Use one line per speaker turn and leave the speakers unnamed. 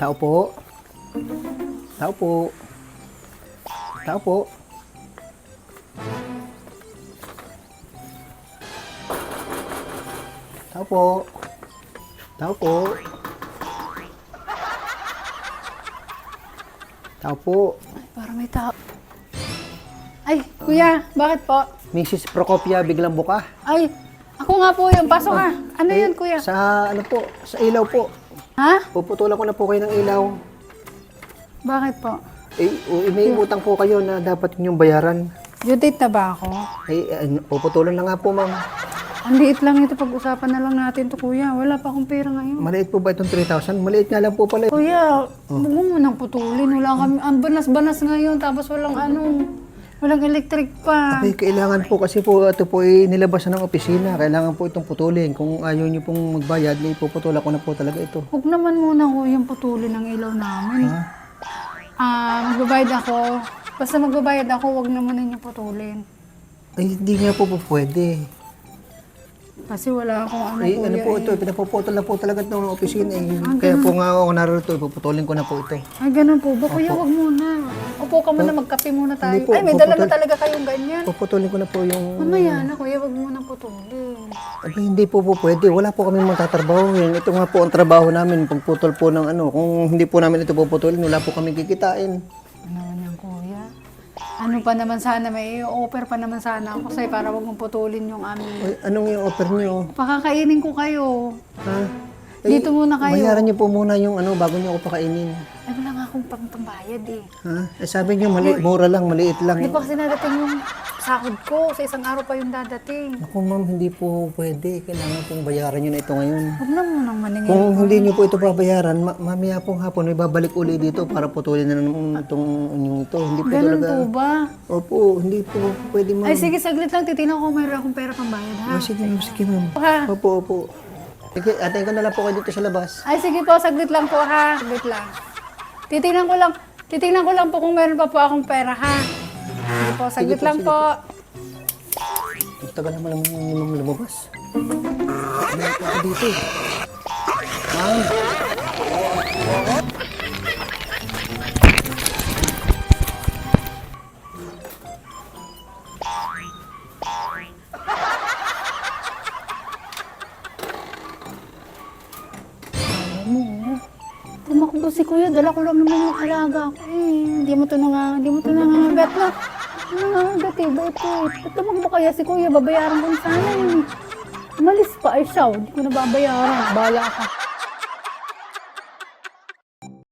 Tao po. Tao po. Tao po. Tao po. Tao po. Tao po.
Parang may tao. Ay, kuya, bakit po?
Mrs. Procopia, biglang buka.
Ay, ako nga po yun. Pasok ka. Ano
Eh,
yun, kuya?
Sa ano po, sa ilaw po.
Ha?
Puputulan ko na po kayo ng ilaw.
Bakit po?
Eh, u- may utang po kayo na dapat ninyong bayaran.
Due date na ba ako?
Eh, ano, puputulan na nga po, ma'am.
Ang liit lang ito. Pag-usapan na lang natin to, kuya. Wala pa akong pera ngayon.
Maliit po ba itong 3,000? Maliit nga lang po pala.
Kuya, huwag mo nang putulin. Wala kami, ang banas-banas ngayon. Tapos walang ano, walang electric pa.
Ay, kailangan po kasi po ito po ay nilabasan ng opisina. Kailangan po itong putulin. Kung ayaw niyo pong magbayad, eh, puputulan ko na po talaga ito.
Huwag naman muna kuya putulin ang ilaw namin. Ah, magbabayad ako. Basta magbabayad ako, wag naman ninyo putulin.
Ay, hindi nga po po pwede.
Kasi wala akong ano,
Ay,
kuya.
ano po
eh.
ito, pinapuputol na po talaga ito ng opisina. Eh. Kaya po nga ako narito, puputulin ko na po ito.
Ay, ganun po ba? Kuya, wag muna. Upo ka muna, magkape muna tayo.
Hindi po,
Ay, may dala na talaga kayong ganyan.
Puputulin ko na po yung...
Mamaya na, kuya, wag muna putulin.
Ay, hindi po po pwede. Wala po kami magtatrabaho. Ito nga po ang trabaho namin. Pagputol po ng ano. Kung hindi po namin ito puputulin, wala po kami kikitain.
Ano naman yan, kuya? Ano pa naman sana, may offer pa naman sana ako sa'yo para wag mong putulin yung aming...
Ay, anong yung offer niyo?
Pakakainin ko kayo.
Ha?
Dito muna kayo.
Bayaran niyo po muna yung ano bago niyo ako pakainin.
Ay, wala akong pang pambayad eh.
Ha? Eh, sabi niyo mali, mura lang, maliit lang.
Hindi pa kasi nadating yung sahod ko. Sa isang araw pa yung dadating.
Ako ma'am, hindi po pwede. Kailangan pong bayaran niyo na ito ngayon.
Huwag na munang maningin.
Kung hindi niyo po ito babayaran, ma- mamaya pong hapon may babalik uli dito para putulin na naman itong inyong ito. Hindi po
Ganun
talaga.
po ba?
Opo, hindi po pwede ma'am.
Ay, sige, saglit lang. Titignan ko kung mayroon akong pera pang bayad, ha?
Ah, sige ma'am, sige ma'am.
Ha?
Opo, opo. Sige, atayin ko na lang po kayo dito sa labas.
Ay, sige po. Saglit lang po, ha? Saglit lang. Titignan ko lang. Titignan ko lang po kung meron pa po akong pera, ha? Sige po, saglit lang po.
Ang tagal naman naman yung ma'am lumabas. Ano po ako dito? Ma'am.
Tumakbo si kuya. Dala ko lang naman yung alaga ko. Eh, hindi mo to nanga, hindi mo to nangangagat na. Nangangagat eh, ba't eh? Ba't tumakbo kaya si kuya? Babayaran ko na sana eh. Umalis pa ay siya. Hindi ko na babayaran. Bala ka.